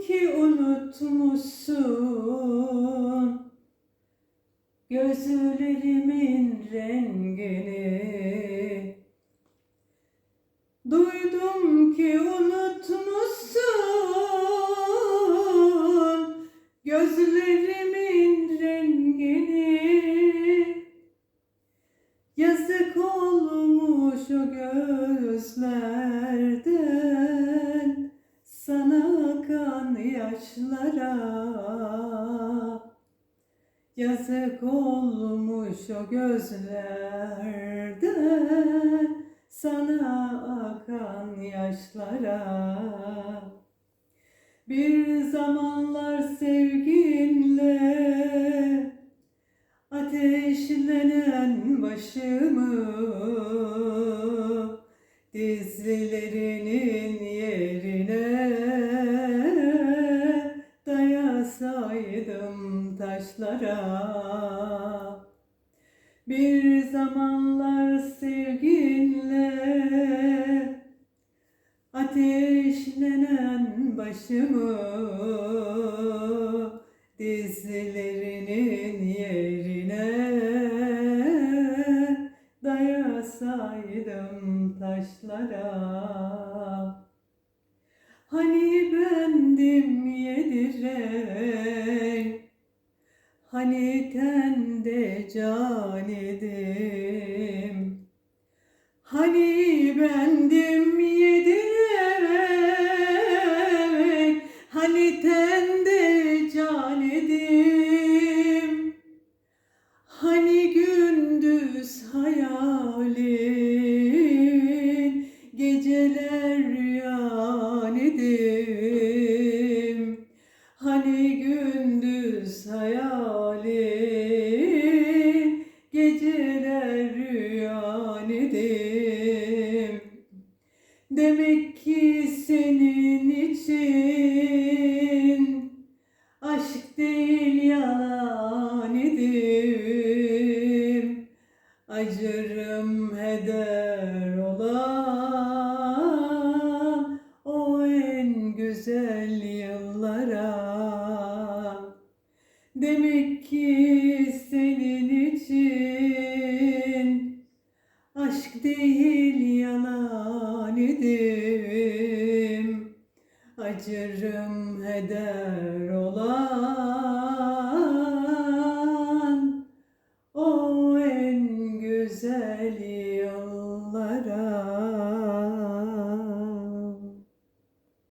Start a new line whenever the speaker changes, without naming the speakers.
ki unutmuşsun. Gözlerimin rengini. Duydum ki unutmuşsun. Gözlerimin rengini. Yazık olmuş o gözlerden Sana akan yaşlara. Yazık olmuş o gözlerden Sana akan yaşlara. Bir zamanlar sevginle Ateşlenen başımı Dizlerinin taşlara Bir zamanlar sevginle Ateşlenen başımı dizlerinin yerine dayasaydım taşlara. Hani bendim yediren, hani tende can edim. Hani bendim yedirem, hani tende can edim. Hani gündüz hayalin, geceler rüyan edim. Ki senin için aşk değil yalan edim. Acırım heder olan o en güzel yıllara. Demek ki senin için acırım heder olan O en güzel yollara